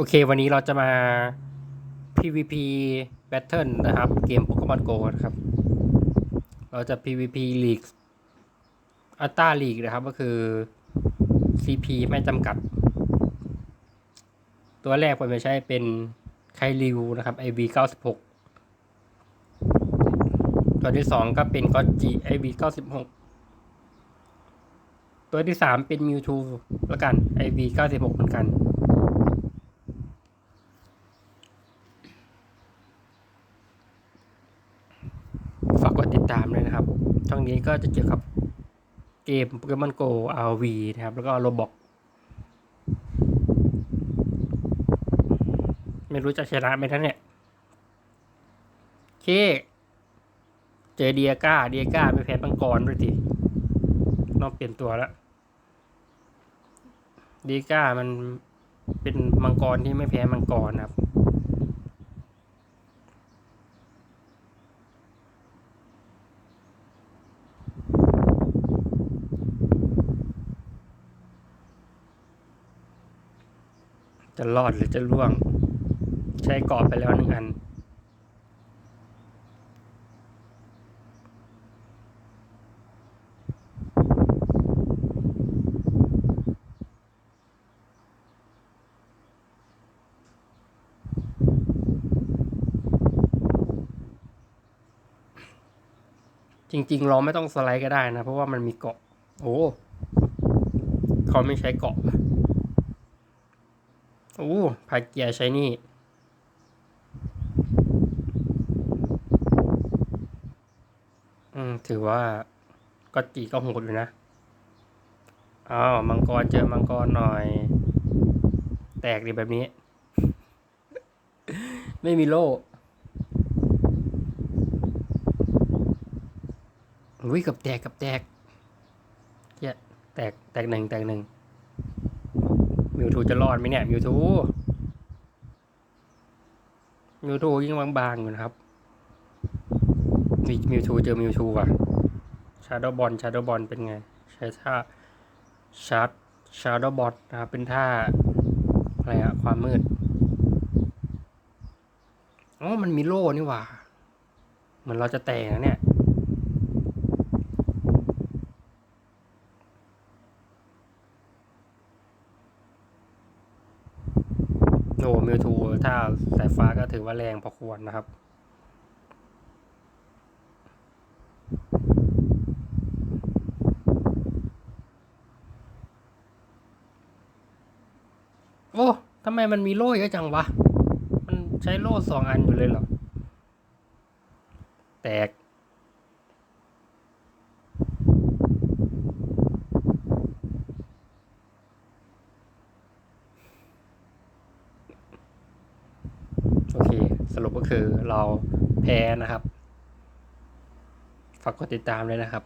โอเค วันนี้เราจะมา PVP Battle นะครับ เกม Pokemon Go นะครับ เราจะ PVP League อัลต้า League นะครับ ก็คือ CP ไม่จำกัด ตัวแรกผมจะใช้เป็นไคลิวนะครับ IV 96ตัวที่สองก็เป็นก็จิ IV 96ตัวที่สามเป็นมิวทูแล้วกัน IV 96เหมือนกัน ฝากกด ติดตามด้วยนะครับ ช่องนี้ก็จะเกี่ยวกับเกม Pokemon Go RV นะครับ แล้วก็โรบอกไม่รู้จะชนะไหมท่านเนี่ยเคเจอเดียก้า เดียก้าไม่แพ้บังกรด้วยทีต้องเปลี่ยนตัวแล้วเดียก้ามันเป็นมังกรที่ไม่แพ้มังกรนะครับ จะรอดหรือจะล่วง ใช้กรอบไปแล้วหนึ่งอัน จริง ๆ เราไม่ต้องสไลด์ก็ได้นะ เพราะว่ามันมีเกาะ โอ้เขาไม่ใช้เกาะ อ้พาเกียร์ใช้นี่ อืม ถือว่าก็จีก็โหดอยู่นะ อ้าว มังกรเจอมังกรหน่อย แตกดีแบบนี้ ไม่มีโล่อุ้ยกับแตกกับแตกเหี้ยแตกแตกหนึ่งแตกหนึ่ง มิวทูจะรอดไหมเนี่ยมิวทูมิวทูยิ่งบางๆอยู่นะครับมีมิวทูเจอมิวทูว่ะชาร์ดบอลชาร์ดบอลเป็นไง ใช้ท่าชาร์ดชาร์ดบอลนะครับเป็นท่าอะไรอะความมืดอ๋อมันมีโล่นี่หว่า เหมือนเราจะแตกนะเนี่ย โอ้มิวทูถ้าสายฟ้าก็ถือว่าแรงพอควรนะครับ โอ้ทำไมมันมีโล่เยอะจังวะ มันใช้โล่สองอันอยู่เลยเหรอ แตก โอเค ส รุปก็คือเราแพ้นะครับ ฝากกดติดตามเลยนะครับ